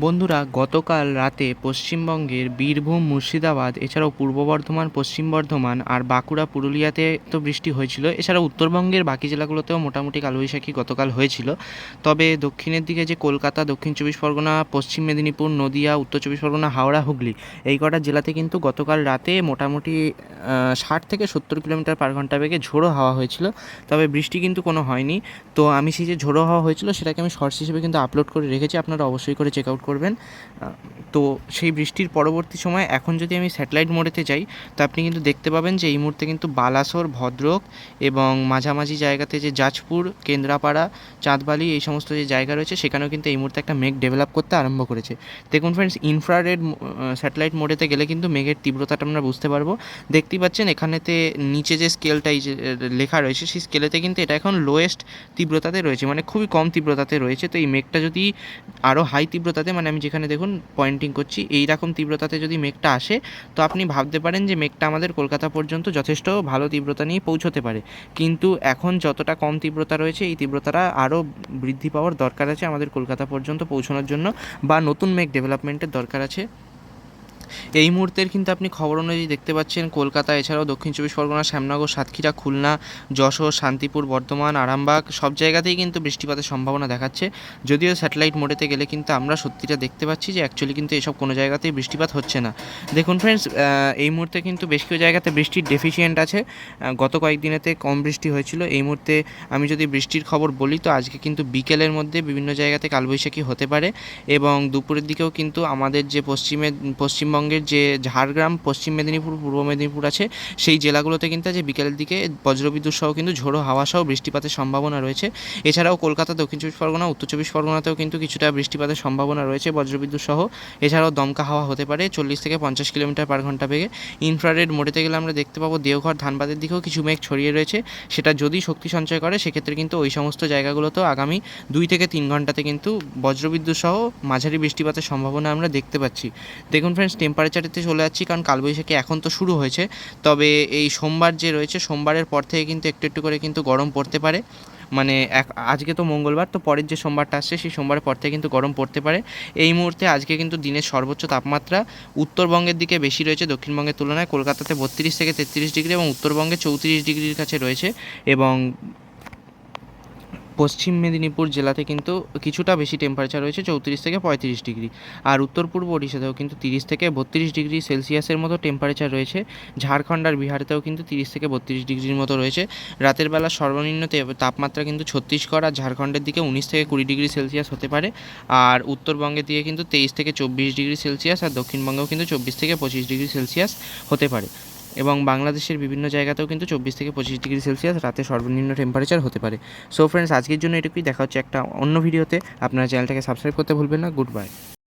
বন্ধুরা, গতকাল রাতে পশ্চিমবঙ্গের বীরভূম, মুর্শিদাবাদ, এছাড়াও পূর্ব বর্ধমান, পশ্চিম বর্ধমান আর বাঁকুড়া, পুরুলিয়াতে তো বৃষ্টি হয়েছিল। এছাড়া উত্তরবঙ্গের বাকি জেলাগুলোতেও মোটামুটি কালবৈশাখী গতকাল হয়েছিল। তবে দক্ষিণের দিকে যে কলকাতা, দক্ষিণ চব্বিশ পরগনা, পশ্চিম মেদিনীপুর, নদিয়া, উত্তর চব্বিশ পরগনা, হাওড়া, হুগলি, এই কটা জেলাতে কিন্তু গতকাল রাতে মোটামুটি ষাট থেকে সত্তর কিলোমিটার পার ঘণ্টা বেগে ঝোড়ো হাওয়া হয়েছিল। তবে বৃষ্টি কিন্তু কোনো হয়নি। তো আমি সেই যে ঝোড়ো হাওয়া হয়েছিল, সেটাকে আমি শর্টস হিসেবে কিন্তু আপলোড করে রেখেছি। আপনারা অবশ্যই করে চেক আউট করবেন। তো সেই বৃষ্টির পরবর্তী সময় এখন যদি আমি স্যাটেলাইট মোডেতে যাই, তো আপনি কিন্তু দেখতে পাবেন যে এই মুহূর্তে কিন্তু বালাসোর, ভদ্রক এবং মাঝামাঝি জায়গাতে যে জাজপুর কেন্দ্রাপাড়া, চাঁদবালি এই সমস্ত যে জায়গা রয়েছে, সেখানেও কিন্তু এই মুহূর্তে একটা মেঘ ডেভেলপ করতে আরম্ভ করেছে। দেখুন ফ্রেন্ডস ইনফ্রারেড স্যাটেলাইট মোডেতে গেলে কিন্তু মেঘের তীব্রতাটা আমরা বুঝতে পারব। দেখতেই পাচ্ছেন এখানেতে নিচে যে স্কেলটা এই যে লেখা রয়েছে, সেই স্কেলেতে কিন্তু এটা এখন লোয়েস্ট তীব্রতাতে রয়েছে মানে খুবই কম তীব্রতাতে রয়েছে। তো এই মেঘটা যদি আরও হাই তীব্রতাতে মানে আমি যেখানে দেখুন পয়েন্টিং করছি, এই রকম তীব্রতাতে যদি মেঘটা আসে, তো আপনি ভাবতে পারেন যে মেঘটা আমাদের কলকাতা পর্যন্ত যথেষ্ট ভালো তীব্রতা নিয়ে পৌঁছতে পারে। কিন্তু এখন যতটা কম তীব্রতা রয়েছে, এই তীব্রতাটা আরও বৃদ্ধি পাওয়ার দরকার আছে আমাদের কলকাতা পর্যন্ত পৌঁছানোর জন্য, বা নতুন মেঘ ডেভেলপমেন্টের দরকার আছে। এই মুহূর্তের কিন্তু আপনি খবর অনুযায়ী দেখতে পাচ্ছেন, কলকাতা, এছাড়াও দক্ষিণ চব্বিশ পরগনা, শ্যামনগর, সাতক্ষীরা, খুলনা, যশোর, শান্তিপুর, বর্ধমান, আরামবাগ, সব জায়গাতেই কিন্তু বৃষ্টিপাতের সম্ভাবনা দেখাচ্ছে। যদিও স্যাটেলাইট মোডেতে গেলে কিন্তু আমরা সত্যিটা দেখতে পাচ্ছি যে অ্যাকচুয়ালি কিন্তু এসব কোনো জায়গাতেই বৃষ্টিপাত হচ্ছে না। দেখুন ফ্রেন্ডস এই মুহূর্তে কিন্তু বেশ কিছু জায়গাতে বৃষ্টির ডেফিসিয়েন্ট আছে। গত কয়েকদিনেতে কম বৃষ্টি হয়েছিল। এই মুহূর্তে আমি যদি বৃষ্টির খবর বলি, তো আজকে কিন্তু বিকেলের মধ্যে বিভিন্ন জায়গাতে কালবৈশাখী হতে পারে এবং দুপুরের দিকেও কিন্তু আমাদের যে পশ্চিমে পশ্চিমবঙ্গের যে ঝাড়গ্রাম, পশ্চিম মেদিনীপুর, পূর্ব মেদিনীপুর আছে, সেই জেলাগুলোতে কিন্তু আজ বিকেলের দিকে বজ্রবিদ্যুৎ সহ কিন্তু ঝোড়ো হাওয়া সহ বৃষ্টিপাতের সম্ভাবনা রয়েছে। এছাড়াও কলকাতা, দক্ষিণ চব্বিশ পরগনা, উত্তর চব্বিশ পরগনাতেও কিন্তু কিছুটা বৃষ্টিপাতের সম্ভাবনা রয়েছে বজ্রবিদ্যুৎ সহ। এছাড়াও দমকা হাওয়া হতে পারে চল্লিশ থেকে পঞ্চাশ কিলোমিটার পার ঘণ্টা বেগে। ইনফ্রারেড মোডেতে গেলে আমরা দেখতে পাবো দেওঘর, ধানবাদের দিকেও কিছু মেঘ ছড়িয়ে রয়েছে। সেটা যদি শক্তি সঞ্চয় করে, সেক্ষেত্রে কিন্তু ওই সমস্ত জায়গাগুলোতেও আগামী দুই থেকে তিন ঘন্টাতে কিন্তু বজ্রবিদ্যুৎ সহ মাঝারি বৃষ্টিপাতের সম্ভাবনা আমরা দেখতে পাচ্ছি। দেখুন ফ্রেন্ডস টেম্পারেচারেতে চলে যাচ্ছি, কারণ কালবৈশাখী এখন তো শুরু হয়েছে। তবে এই সোমবার যে রয়েছে, সোমবারের পর থেকে কিন্তু একটু একটু করে কিন্তু গরম পড়তে পারে। মানে এক, আজকে তো মঙ্গলবার, তো পরের যে সোমবারটা আসছে, সেই সোমবারের পর থেকে কিন্তু গরম পড়তে পারে। এই মুহূর্তে আজকে কিন্তু দিনের সর্বোচ্চ তাপমাত্রা উত্তরবঙ্গের দিকে বেশি রয়েছে দক্ষিণবঙ্গের তুলনায়। কলকাতাতে বত্রিশ থেকে তেত্রিশ ডিগ্রি এবং উত্তরবঙ্গে চৌত্রিশ ডিগ্রির কাছে রয়েছে এবং পশ্চিম মেদিনীপুর জেলাতে কিন্তু কিছুটা বেশি টেম্পারেচার রয়েছে, চৌত্রিশ থেকে পঁয়ত্রিশ ডিগ্রি। আর উত্তর পূর্ব ওড়িশাতেও কিন্তু তিরিশ থেকে বত্রিশ ডিগ্রি সেলসিয়াসের মতো টেম্পারেচার রয়েছে। ঝাড়খণ্ড আর বিহারেতেও কিন্তু তিরিশ থেকে বত্রিশ ডিগ্রির মতো রয়েছে। রাতের বেলা সর্বনিম্ন তাপমাত্রা কিন্তু ছত্তিশগড় আর ঝাড়খণ্ডের দিকে উনিশ থেকে কুড়ি ডিগ্রি সেলসিয়াস হতে পারে। আর উত্তরবঙ্গের দিকে কিন্তু তেইশ থেকে চব্বিশ ডিগ্রি সেলসিয়াস আর দক্ষিণবঙ্গেও কিন্তু চব্বিশ থেকে পঁচিশ ডিগ্রি সেলসিয়াস হতে পারে। এবং বাংলাদেশের বিভিন্ন জায়গাতেও কিন্তু চব্বিশ থেকে পঁচিশ ডিগ্রি সেলসিয়াস রাতে সর্বনিম্ন টেম্পারেচার হতে পারে। সো ফ্রেন্ডস আজকের জন্য এটুকুই। দেখা হচ্ছে একটা অন্য ভিডিওতে আপনার চ্যানেলটাকে সাবস্ক্রাইব করতে ভুলবেন না। Good bye